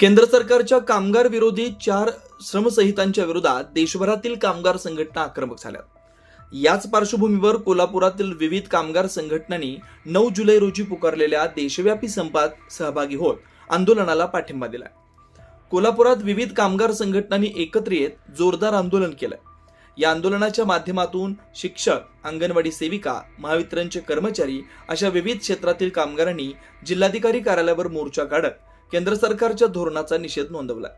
केंद्र सरकारच्या कामगार विरोधी चार श्रमसंहितांच्या विरोधात देशभरातील कामगार संघटना आक्रमक झाल्या. याच पार्श्वभूमीवर कोल्हापुरातील विविध कामगार संघटनांनी नऊ जुलै रोजी पुकारलेल्या देशव्यापी संपात सहभागी होत आंदोलनाला पाठिंबा दिला कोल्हापुरात विविध कामगार संघटनांनी एकत्र येत जोरदार आंदोलन केलं या आंदोलनाच्या माध्यमातून शिक्षक अंगणवाडी सेविका महावितरणचे कर्मचारी अशा विविध क्षेत्रातील कामगारांनी जिल्हाधिकारी कार्यालयावर मोर्चा काढत केंद्र सरकारच्या धोरणाचा निषेध नोंदवला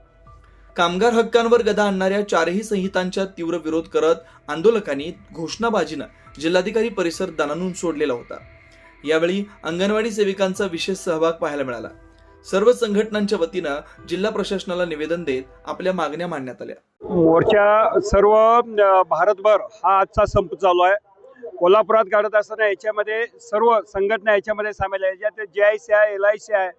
कामगार हक्कांवर गदा आणणाऱ्या चारही संहितांच्या तीव्र विरोध करत आंदोलकांनी घोषणाबाजीनं जिल्हाधिकारी परिसर दणानून सोडलेला होता. यावेळी अंगणवाडी सेविकांचा विशेष सहभाग पाहायला मिळाला. सर्व संघटनांच्या वतीनं जिल्हा प्रशासनाला निवेदन देत आपल्या मागण्या मांडण्यात आल्या. मोर्चा सर्व भारतभर हा आजचा संप चालू आहे. कोल्हापुरात काढत असताना याच्यामध्ये सर्व संघटना याच्यामध्ये सामील आहे. ज्यात जे आय सी आहे एल आय सी आहे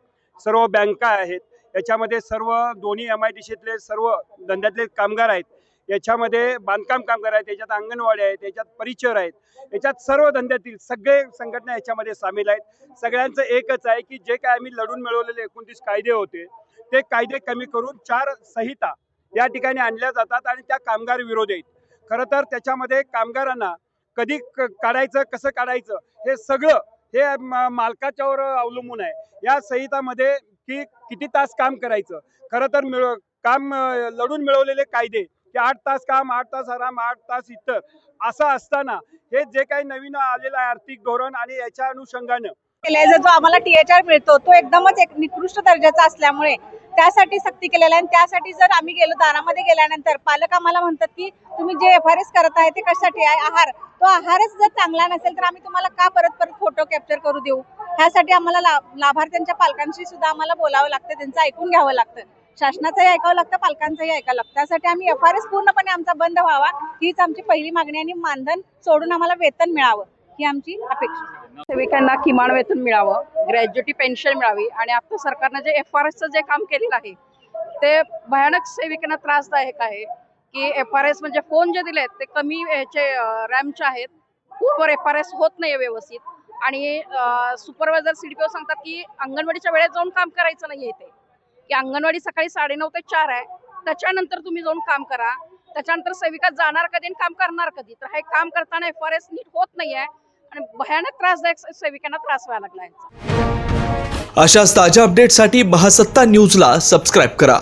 सर्व बँका आहेत याच्यामध्ये सर्व दोन्ही एम आय डी सीतले सर्व धंद्यातले कामगार आहेत याच्यामध्ये बांधकाम कामगार आहेत याच्यात अंगणवाडी आहेत याच्यात परिचर आहेत याच्यात सर्व धंद्यातील सगळे संघटना याच्यामध्ये सामील आहेत. सगळ्यांचं एकच आहे की जे काय आम्ही लढून मिळवलेले एकोणतीस कायदे होते ते कायदे कमी करून चार संहिता या ठिकाणी आणल्या जातात आणि त्या कामगार विरोधी आहेत. खरं तर त्याच्यामध्ये कामगारांना कधी क- काढायचं कसं काढायचं हे सगळं हे मालकाच्यावर अवलंबून आहे. या संहितामध्ये की किती तास काम करायचं? खरं तर मिळ काम लढून मिळवलेले कायदे की आठ तास काम आठ तास आराम आठ तास इतर असं असताना हे जे काही नवीन आलेलं आहे आर्थिक धोरण आणि याच्या अनुषंगानं केलाय. जो आम्हाला टीएचआर मिळतो तो एकदमच एक निकृष्ट दर्जाचा असल्यामुळे त्यासाठी सक्ती केलेला आहे. आणि त्यासाठी जर आम्ही गेलो दारामध्ये गेल्यानंतर पालक आम्हाला म्हणतात की तुम्ही जे एफ आर एस करत आहे ते कशासाठी आहे? आहार. तो आहारच जर चांगला नसेल तर आम्ही तुम्हाला का परत परत फोटो कॅप्चर करू देऊ? ह्यासाठी आम्हाला ला- लाभार्थ्यांच्या पालकांशी सुद्धा आम्हाला बोलावं लागतं त्यांचं ऐकून घ्यावं लागतं. शासनाचंही ऐकावं लागतं पालकांचंही ऐकावं लागतं. त्यासाठी आम्ही एफ आर एस पूर्णपणे आमचा बंद व्हावा. हीच आमची पहिली मागणी आणि मानधन सोडून आम्हाला वेतन मिळावं. ही आमची अपेक्षा सेविकांना किमान वेतन मिळावं ग्रॅज्युटी पेन्शन मिळावी आणि आता सरकारनं जे एफ आर एसचं जे काम केलेलं आहे ते भयानक सेविकांना त्रासदायक आहे की एफ आर एस म्हणजे फोन जे दिलेत ते कमी याचे रॅमचे आहेत. फोनवर एफ आर एस होत नाही व्यवस्थित. आणि supervisor C D P O सांगतात की अंगणवाडीच्या वेळेत जाऊन काम करायचं नाही इथे. की अंगणवाडी सकाळी साडेनऊ ते चार आहे. त्याच्यानंतर तुम्ही जाऊन काम करा. त्याच्यानंतर सेविका जाणार कधी आणि काम करणार कधी? तर हे काम करताना एफ आर एस नीट होत नाही आहे आणि भयानक त्रासदायक सेविकांना त्रास व्हायला लागला अशाच ताज्या अपडेटसाठी महासत्ता न्यूजला सबस्क्राईब करा.